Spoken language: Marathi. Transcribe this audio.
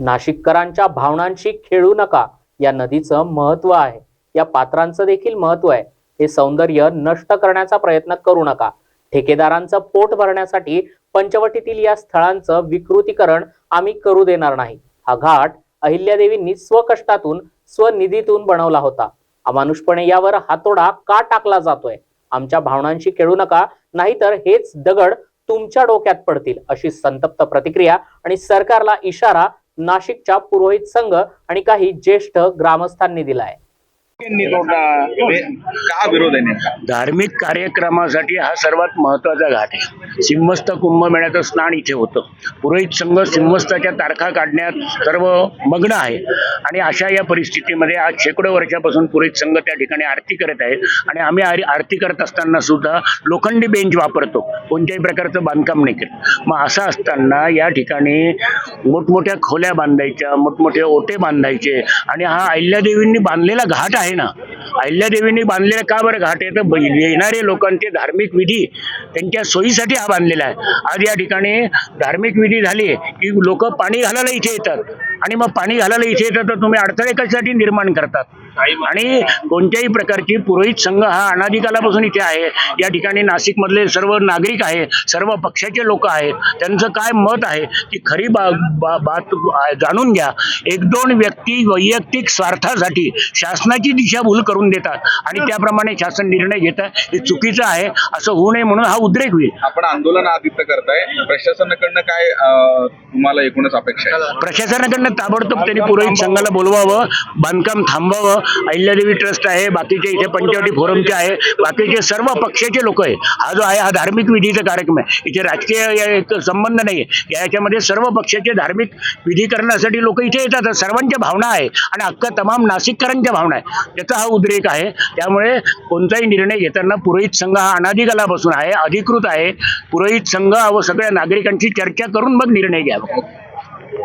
नाशिककरांच्या भावनांशी खेळू नका. या नदीचं महत्त्व आहे. या पात्रांचं देखील महत्त्व आहे. हे सौंदर्य नष्ट करण्याचा प्रयत्न करू नका. ठेकेदारांचं पोट भरण्यासाठी पंचवटीतील या स्थळांचं विकृतीकरण आम्ही करू देणार नाही. हा घाट अहिल्यादेवींनी स्वकष्टातून स्वनिधीतून बनवला होता. अमानुषपणे यावर हातोडा का टाकला जातोय? आमच्या भावनांशी खेळू नका. नाहीतर हेच दगड तुमच्या डोक्यात पडतील अशी संतप्त प्रतिक्रिया आणि सरकारला इशारा नाशिकच्या पुरोहित संघ आणि काही ज्येष्ठ ग्रामस्थांनी दिलाय. हे का विरोध आहे धार्मिक कार्यक्रमासाठी हा सर्वात महत्त्वाचा घाट आहे. सिंहस्थ कुंभमेळ्याचं स्नान इथे होतं. पुरोहित संघ सिंहस्थाच्या तारखा काढण्यात सर्व मग्न आहे. आणि अशा या परिस्थितीमध्ये आज शेकडो वर्षापासून पुरोहित संघ त्या ठिकाणी आरती करत आहे. आणि आम्ही आरी- आरती करत असताना सुद्धा लोखंडी बेंच वापरतो. कोणत्याही प्रकारचं बांधकाम नाही करत. मग असं असताना या ठिकाणी मोठमोठ्या खोल्या बांधायच्या मोठमोठे ओटे बांधायचे. आणि हा अहिल्यादेवींनी बांधलेला घाट आहे ना अहिल्यादेवींनी बांधलेलं का बरं घाट? आहे तर येणारे लोकांचे धार्मिक विधी त्यांच्या सोयीसाठी हा बांधलेला आहे. आज या ठिकाणी धार्मिक विधी झाली की लोक पाणी घालायला इथे येतात. आणि मग पाणी घालायला इथे येतात तर तुम्ही अडथळे कशासाठी निर्माण करतात? आणि कोणत्याही प्रकारची पुरोहित संघ हा अनादिकालापासून इथे आहे. या ठिकाणी नाशिकमधले सर्व नागरिक आहे सर्व पक्षाचे लोक आहेत त्यांचं काय मत आहे ती खरी बा, बा, बात जाणून घ्या. एक दोन व्यक्ती वैयक्तिक स्वार्थासाठी शासनाची दिशाभूल करून देतात आणि त्याप्रमाणे शासन निर्णय घेतात हे चुकीचं आहे असं होऊ नये म्हणून हा उद्रेक होईल. आपण आंदोलन आदित्य करताय. प्रशासनाकडनं काय तुम्हाला एकूणच अपेक्षा आहे? प्रशासनाकडनं ताबडतोब त्यांनी पुरोहित संघाला बोलवावं बांधकाम थांबवावं अहिल्यादेवी ट्रस्ट आहे बाकीचे इथे पंचवटी फोरमचे आहे बाकीचे सर्व पक्षाचे लोक आहे हा जो आहे हा धार्मिक विधीचा कार्यक्रम आहे. इथे राजकीय संबंध नाही आहे याच्यामध्ये सर्व पक्षाचे धार्मिक विधी करण्यासाठी लोक इथे येतात. सर्वांच्या भावना आहे. आणि अख्खा तमाम नाशिककरांच्या भावना आहे. त्याचा हा उद्रेक आहे. त्यामुळे कोणताही निर्णय घेताना पुरोहित संघ हा अनादिकालापासून आहे अधिकृत आहे. पुरोहित संघ व सगळ्या नागरिकांची चर्चा करून मग निर्णय घ्यावा.